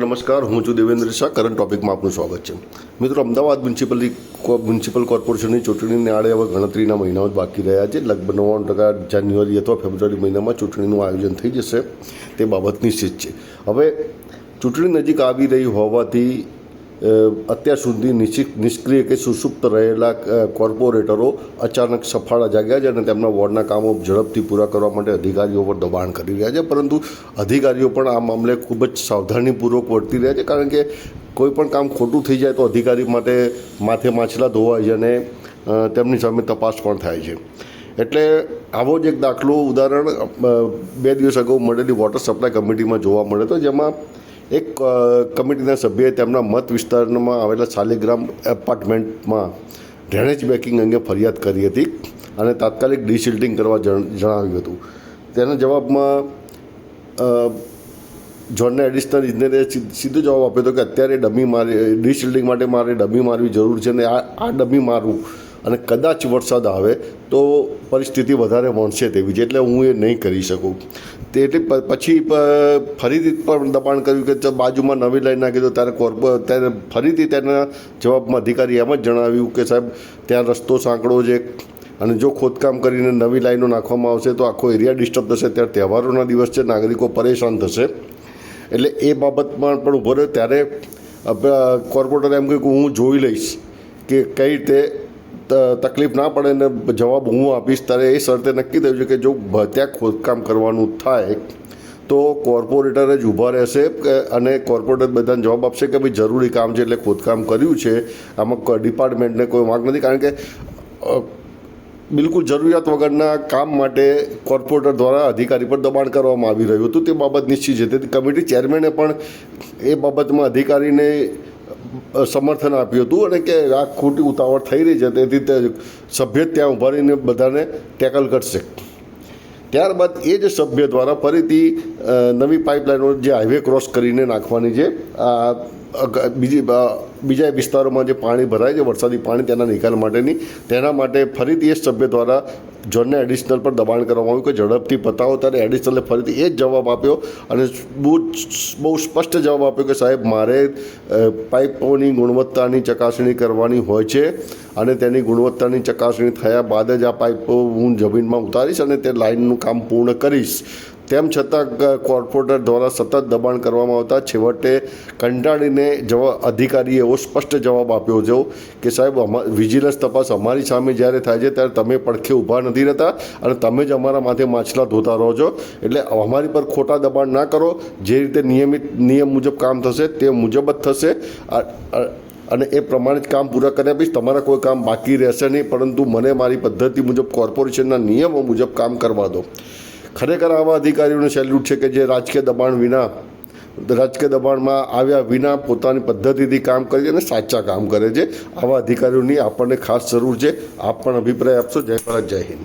નમસ્કાર, હું છું દેવેન્દ્ર શાહ. કરંટ ટોપિકમાં આપનું સ્વાગત છે. મિત્રો, અમદાવાદ મ્યુનિસિપલ મ્યુનિસિપલ કોર્પોરેશનની ચૂંટણીને આડે હવે ગણતરીના મહિનાઓ જ બાકી રહ્યા છે. લગભગ નવ્વાણું ટકા જાન્યુઆરી અથવા ફેબ્રુઆરી મહિનામાં ચૂંટણીનું આયોજન થઈ જશે તે બાબત નિશ્ચિત છે. હવે ચૂંટણી નજીક આવી રહી હોવાથી અત્યાર સુધી નિષ્ક્રિય કે સુસુપ્ત રહેલા કોર્પોરેટરો અચાનક સફાળા જાગ્યા છે અને તેમના વોર્ડના કામો ઝડપથી પૂરા કરવા માટે અધિકારીઓ પર દબાણ કરી રહ્યા છે. પરંતુ અધિકારીઓ પણ આ મામલે ખૂબ જ સાવધાનીપૂર્વક વર્તી રહ્યા છે. કારણ કે કોઈ પણ કામ ખોટું થઈ જાય તો અધિકારી માટે માથે માછલા ધોવાય છે અને તેમની સામે તપાસ પણ થાય છે. એટલે આવો જ એક દાખલો ઉદાહરણ બે દિવસ અગાઉ મળેલી વોટર સપ્લાય કમિટીમાં જોવા મળ્યો હતો જેમાં એક કમિટીના સભ્યએ તેમના મત વિસ્તારમાં આવેલા શાલિગ્રામ એપાર્ટમેન્ટમાં ડ્રેનેજ બેકિંગ અંગે ફરિયાદ કરી હતી અને તાત્કાલિક ડિસિલ્ટિંગ કરવા જણાવ્યું હતું. તેના જવાબમાં જોનના એડિશનલ ઇજનેરે સીધો જવાબ આપ્યો હતો કે અત્યારે ડમી મારી, ડિસિલ્ટિંગ માટે મારે ડમી મારવી જરૂર છે અને આ આ ડમી મારવું અને કદાચ વરસાદ આવે તો પરિસ્થિતિ વધારે વણશે તેવી છે, એટલે હું એ નહીં કરી શકું. તે એટલે પછી ફરીથી પણ દબાણ કર્યું કે બાજુમાં નવી લાઈન નાખી દો, ત્યારે કોર્પો, ત્યારે ફરીથી તેના જવાબમાં અધિકારી એમ જ જણાવ્યું કે સાહેબ, ત્યાં રસ્તો સાંકડો છે અને જો ખોદકામ કરીને નવી લાઈનો નાખવામાં આવશે તો આખો એરિયા ડિસ્ટર્બ થશે. ત્યારે તહેવારોના દિવસ છે, નાગરિકો પરેશાન થશે. એટલે એ બાબતમાં પણ ઊભો રહ્યો. ત્યારે કોર્પોરેટર એમ કહ્યું કે હું જોઈ લઈશ કે કઈ રીતે તકલીફ ના પડે ને જવાબ હું આપીશ, ત્યારે એ શરતે નક્કી થયું છે કે જો ત્યાં ખોદકામ કરવાનું થાય, તો કોર્પોરેટર જ ઊભા રહેશે અને કોર્પોરેટર બધાને જવાબ આપશે કે ભાઈ જરૂરી કામ છે એટલે ખોદકામ કર્યું છે. આમાં ડિપાર્ટમેન્ટને કોઈ માગ નથી, કારણ કે બિલકુલ જરૂરિયાત વગરના કામ માટે કોર્પોરેટર દ્વારા અધિકારી પર દબાણ કરવામાં આવી રહ્યું હતું. તે બાબત નિશ્ચિત છે. તેથી કમિટી ચેરમેને પણ એ બાબતમાં અધિકારીને સમર્થન આપ્યું હતું અને કે આ ખોટી ઉતાવળ થઈ રહી છે, તેથી તે સભ્ય ત્યાં ઊભા રહીને બધાને ટેકલ કરશે. ત્યારબાદ એ જ સભ્ય દ્વારા ફરીથી નવી પાઇપલાઇનો જે હાઈવે ક્રોસ કરીને નાખવાની છે આ બીજી બીજા વિસ્તારોમાં જે પાણી ભરાય છે, વરસાદી પાણી તેના નિકાલ માટેની, તેના માટે ફરીથી એ સભ્ય દ્વારા જોનને એડિશનલ પર દબાણ કરવામાં આવ્યું કે ઝડપથી પતાવો ત્યારે એડિશનલે ફરીથી એ જ જવાબ આપ્યો અને બહુ બહુ સ્પષ્ટ જવાબ આપ્યો કે સાહેબ, મારે પાઇપોની ગુણવત્તાની ચકાસણી કરવાની હોય છે અને તેની ગુણવત્તાની ચકાસણી થયા બાદ જ આ પાઇપો હું જમીનમાં ઉતારીશ અને તે લાઇનનું કામ પૂર્ણ કરીશ. તેમ છતાં કોર્પોરેટર દ્વારા સતત દબાણ કરવામાં આવતા છેવટે કંટાળીને જવા અધિકારીએ એવો સ્પષ્ટ જવાબ આપ્યો છે કે સાહેબ વિજિલન્સ તપાસ અમારી સામે જ્યારે થાય છે ત્યારે તમે પડખે ઊભા નથી રહેતા અને તમે જ અમારા માથે માછલા ધોતા રહો છો. એટલે અમારી પર ખોટા દબાણ ના કરો. જે રીતે નિયમિત નિયમ મુજબ કામ થશે તે મુજબ જ થશે. અને એ પ્રમાણે જ કામ પૂરા કરી આપીશ. તમારા કોઈ કામ બાકી રહેશે નહીં. પરંતુ મને મારી પદ્ધતિ મુજબ, કોર્પોરેશનના નિયમો મુજબ કામ કરવા દો. ખરેખર આવા અધિકારીઓને સેલ્યુટ છે કે જે રાજકીય દબાણ વિના, રાજકીય દબાણમાં આવ્યા વિના પોતાની પદ્ધતિથી કામ કરે છે અને સાચા કામ કરે છે. આવા અધિકારીઓની આપણને ખાસ જરૂર છે. આપ પણ અભિપ્રાય આપશો. જય ભારત, જય હિન્દ.